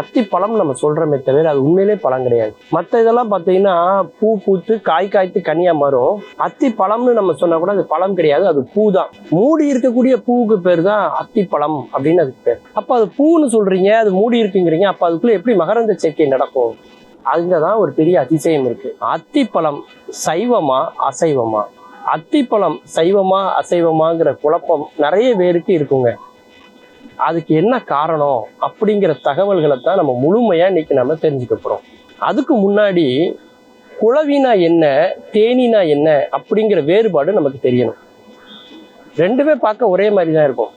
அத்தி பழம் நம்ம சொல்றோமே தவிர அது உண்மையிலே பழம் கிடையாது. மற்ற இதெல்லாம் பார்த்தீங்கன்னா பூ பூத்து காய் காய்த்து கனியா மாறும். அத்தி பழம்னு நம்ம சொன்னா கூட அது பழம் கிடையாது அது பூ தான் மூடி இருக்கக்கூடிய பூவுக்கு பேர் தான் அத்தி பழம் அப்படின்னு அதுக்கு பேர். அப்ப அது பூன்னு சொல்றீங்க அது மூடி இருக்குங்கிறீங்க அப்ப அதுக்குள்ள எப்படி மகரந்த சேர்க்கை நடக்கும்? அதுங்க தான் ஒரு பெரிய அதிசயம் இருக்கு. அத்திப்பழம் சைவமா அசைவமா? அத்திப்பழம் சைவமா அசைவமாங்கிற குழப்பம் நிறைய பேருக்கு இருக்குங்க. அதுக்கு என்ன காரணம் அப்படிங்கிற தகவல்களை தான் நம்ம முழுமையா இன்னைக்கு நம்ம தெரிஞ்சுக்க போகிறோம் அதுக்கு முன்னாடி குழவினா என்ன தேனினா என்ன அப்படிங்கிற வேறுபாடு நமக்கு தெரியணும். ரெண்டுமே பார்க்க ஒரே மாதிரி தான் இருக்கும்.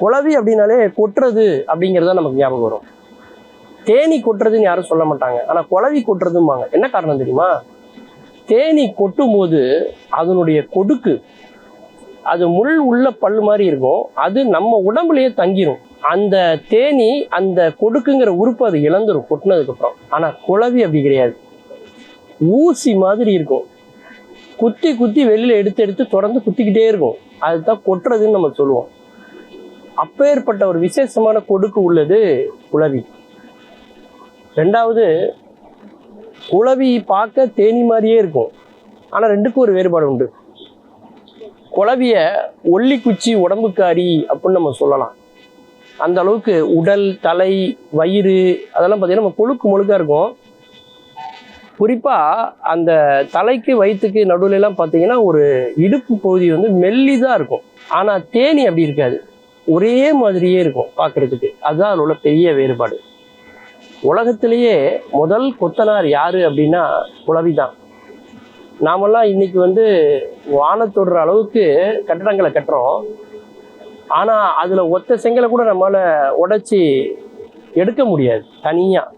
குழவி அப்படின்னாலே கொட்டுறது அப்படிங்கிறத நமக்கு ஞாபகம் வரும். தேனி கொட்டுறதுன்னு யாரும் சொல்ல மாட்டாங்க. ஆனா குழவி கொட்டுறதும்பாங்க. என்ன காரணம் தெரியுமா? தேனி கொட்டும் போது அதனுடைய கொடுக்கு அது முள் உள்ள பல் மாதிரி இருக்கும். அது நம்ம உடம்புலயே தங்கிரும். அந்த தேனி அந்த கொடுக்குங்கிற உறுப்பு அது இழந்துரும் கொட்டினதுக்கு அப்புறம். ஆனா குளவி அப்படி கிடையாது. ஊசி மாதிரி இருக்கும். குத்தி குத்தி வெளியில எடுத்து எடுத்து தொடர்ந்து குத்திக்கிட்டே இருக்கும். அதுதான் கொட்டுறதுன்னு நம்ம சொல்லுவோம். அப்பேற்பட்ட ஒரு விசேஷமான கொடுக்கு உள்ளது குழவி. ரெண்டாவது குளவி பார்க்க தேனி மாதிரியே இருக்கும். ஆனா ரெண்டுக்கும் ஒரு வேறுபாடு உண்டு. குழவிய ஒல்லி குச்சி உடம்புக்காரி அப்படின்னு நம்ம சொல்லலாம். அந்த அளவுக்கு உடல் தலை வயிறு அதெல்லாம் பார்த்தீங்கன்னா நம்ம கொழுக்கு முழுக்காக இருக்கும். குறிப்பாக அந்த தலைக்கு வயிற்றுக்கு நடுவில்லாம் பார்த்தீங்கன்னா ஒரு இடுப்பு பகுதி வந்து மெல்லிதாக இருக்கும். ஆனால் தேனி அப்படி இருக்காது. ஒரே மாதிரியே இருக்கும் பார்க்குறதுக்கு அதுதான் அதில் உள்ள பெரிய வேறுபாடு. உலகத்திலேயே முதல் கொத்தனார் யாரு அப்படின்னா குழவி தான் நாமெல்லாம் இன்னைக்கு வந்து வானத்தொடுற அளவுக்கு கட்டடங்களை கட்டுறோம். ஆனால் அதில் ஒத்த செங்கலை கூட நம்மளால் உடைச்சி எடுக்க முடியாது தனியாக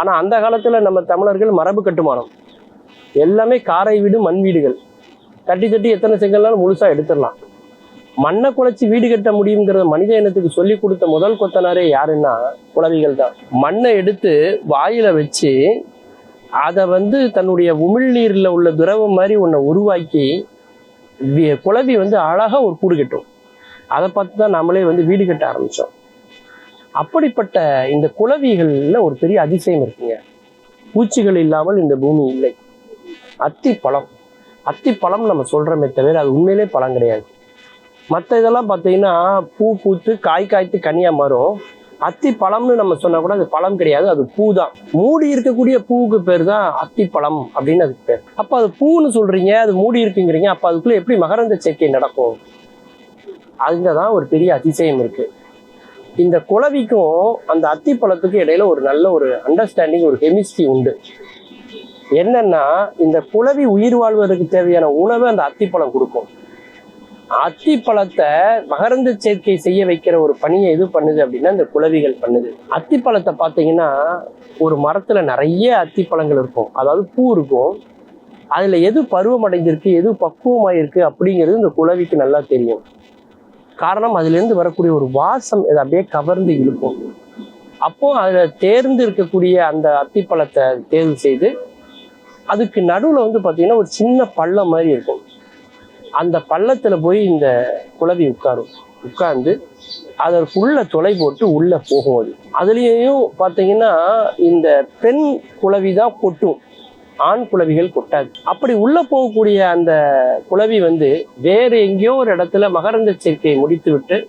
ஆனால் அந்த காலத்தில் நம்ம தமிழர்கள் மரபு கட்டுமானம். எல்லாமே காரை வீடு மண் வீடுகள். தட்டி தட்டி எத்தனை செங்கல்னாலும் முழுசாக எடுத்துடலாம். மண்ணை குலைச்சி வீடு கட்ட முடியுங்கிறத மனித இனத்துக்கு சொல்லி கொடுத்த முதல் கொத்தனாரே யாருன்னா குழவிகள் தான் மண்ணை எடுத்து வாயில வச்சு அதை வந்து தன்னுடைய உமிழ்நீரில் உள்ள துரவம் மாதிரி ஒன்றை உருவாக்கி வி- குளவி வந்து அழகாக ஒரு கூடு கட்டும். அதை பார்த்து தான் நம்மளே வந்து வீடு கட்ட ஆரம்பித்தோம் அப்படிப்பட்ட இந்த குழவிகளில் ஒரு பெரிய அதிசயம் இருக்குங்க. பூச்சிகள் இல்லாமல் இந்த பூமி இல்லை. அத்தி பழம். அத்தி பழம் நம்ம சொல்கிறோமே தவிர அது உண்மையிலே பழம் கிடையாது. மற்ற இதெல்லாம் பார்த்தீங்கன்னா பூ பூத்து காய் காய்த்து கனியாக மாறும். அத்தி பழம்னு நம்ம சொன்னா கூட அது பழம் கிடையாது அது பூ தான் மூடி இருக்கக்கூடிய பூவுக்கு பேர் தான் அத்தி பழம் அப்படின்னு அதுக்கு பேர். அப்ப அது பூன்னு சொல்றீங்க அது மூடி இருக்குங்கிறீங்க அப்ப அதுக்குள்ள எப்படி மகரந்த சேர்க்கை நடக்கும்? அதுங்க தான் ஒரு பெரிய அதிசயம் இருக்கு. இந்த குளவிக்கும் அந்த அத்தி பழத்துக்கும் இடையில ஒரு நல்ல ஒரு அண்டர்ஸ்டாண்டிங் ஒரு கெமிஸ்ட்ரி உண்டு. என்னன்னா இந்த குளவி உயிர் வாழ்வதற்கு தேவையான உணவை அந்த அத்திப்பழம் கொடுக்கும். அத்தி பழத்தை மகரந்த சேர்க்கை செய்ய வைக்கிற ஒரு பணியை எது பண்ணுது அப்படின்னா இந்த குளவிகள் பண்ணுது. அத்தி பழத்தை பார்த்தீங்கன்னா ஒரு மரத்துல நிறைய அத்தி பழங்கள் இருக்கும். அதாவது பூ இருக்கும். அதுல எது பருவம் அடைஞ்சிருக்கு எது பக்குவமாயிருக்கு அப்படிங்கிறது இந்த குளவிக்கு நல்லா தெரியும். காரணம் அதுலேருந்து வரக்கூடிய ஒரு வாசம் இதை அப்படியே கவர்ந்து இழுக்கும். அப்போ அதில் தேர்ந்து இருக்கக்கூடிய அந்த அத்திப்பழத்தை தேர்வு செய்து அதுக்கு நடுவில் வந்து பார்த்திங்கன்னா ஒரு சின்ன பள்ளம் மாதிரி இருக்கும். அந்த பள்ளத்துல போய் இந்த குழவி உட்காரும். உட்கார்ந்து அதற்குள்ள தொலை போட்டு உள்ள போகும் அது. அதுலேயும் பார்த்தீங்கன்னா இந்த பெண் குழவி தான் கொட்டும். ஆண் குழவிகள் கொட்டாது. அப்படி உள்ள போகக்கூடிய அந்த குழவி வந்து வேறு எங்கேயோ ஒரு இடத்துல மகரந்த சேர்க்கையை முடித்து விட்டு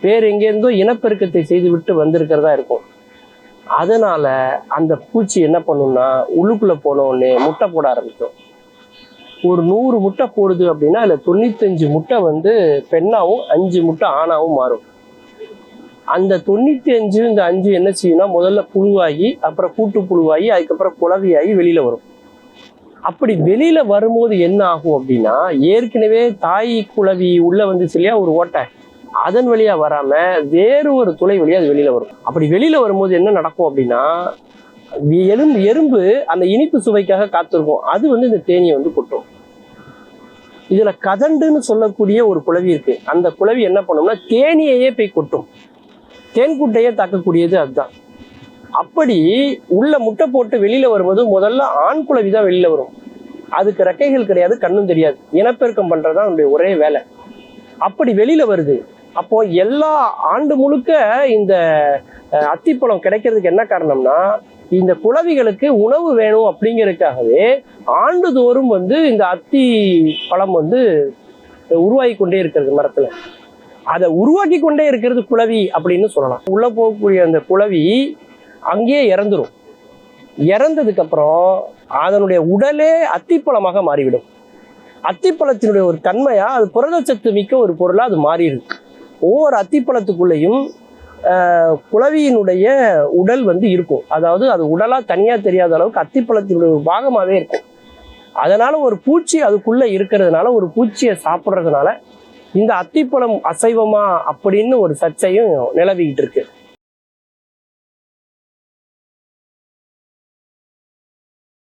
வேறு எங்கேருந்தோ இனப்பெருக்கத்தை செய்து விட்டு வந்திருக்கிறதா இருக்கும். அதனால அந்த பூச்சி என்ன பண்ணும்னா உள்ளுக்குள்ள போன உடனே முட்டை போட ஆரம்பிக்கும். ஒரு நூறு முட்டை போடுது அப்படின்னா அதில் தொண்ணூத்தஞ்சு முட்டை வந்து பெண்ணாகவும் அஞ்சு முட்டை ஆணாகவும் மாறும். அந்த தொண்ணூத்தி அஞ்சு இந்த அஞ்சு என்ன செய்யும்னா முதல்ல புழுவாகி அப்புறம் கூட்டு புழுவாகி அதுக்கப்புறம் குழவியாகி வெளியில வரும். அப்படி வெளியில வரும்போது என்ன ஆகும் அப்படின்னா ஏற்கனவே தாய் குளவி உள்ள வந்துச்சு இல்லையா ஒரு ஓட்டை. அதன் வழியா வராம வேறு ஒரு துளை வழியா அது வெளியில வரும். அப்படி வெளியில வரும்போது என்ன நடக்கும் அப்படின்னா எலும்பு எறும்பு அந்த இனிப்பு சுவைக்காக காத்திருக்கும். அது வந்து இந்த தேனியை வந்து கொட்டும். இதுல கதண்டுன்னு சொல்லக்கூடிய ஒரு குழவி இருக்கு. அந்த குழவி என்ன பண்ணும்னா தேனியையே போய் கொட்டும். தேன்குட்டையே தாக்கக்கூடியது அதுதான். அப்படி உள்ள முட்டை போட்டு வெளியில வரும்போது முதல்ல ஆண் குழவி தான் வெளியில வரும். அதுக்கு ரெக்கைகள் கிடையாது கண்ணும் தெரியாது. இனப்பெருக்கம் பண்றதுதான் அதனுடைய ஒரே வேலை. அப்படி வெளியில வருது. அப்போ எல்லா ஆண்டு முழுக்க இந்த அத்திப்பழம் கிடைக்கிறதுக்கு என்ன காரணம்னா இந்த குளவிகளுக்கு உணவு வேணும் அப்படிங்கிறதுக்காகவே ஆண்டுதோறும் வந்து இந்த அத்தி பழம் வந்து உருவாகி கொண்டே இருக்கிறது மரத்துல. அதை உருவாக்கி கொண்டே இருக்கிறது குளவி அப்படின்னு சொல்லலாம். உள்ள போகக்கூடிய அந்த குளவி அங்கேயே இறந்துரும். இறந்ததுக்கு அப்புறம் அதனுடைய உடலே அத்திப்பழமாக மாறிவிடும். அத்திப்பழத்தினுடைய ஒரு தன்மையா அது புரதச்சத்து மிக்க ஒரு பொருளாக அது மாறிடுது. ஒவ்வொரு அத்திப்பழத்துக்குள்ளேயும் குளவியினுடைய உடல் வந்து இருக்கும். அதாவது அது உடலாக தனியாக தெரியாத அளவுக்கு அத்திப்பழத்தினுடைய ஒரு இருக்கும். அதனால் ஒரு பூச்சி அதுக்குள்ளே இருக்கிறதுனால ஒரு பூச்சியை சாப்பிட்றதுனால இந்த அத்திப்பழம் அசைவமா அப்படின்னு ஒரு சர்ச்சையும் நிலவிக்கிட்டு இருக்கு.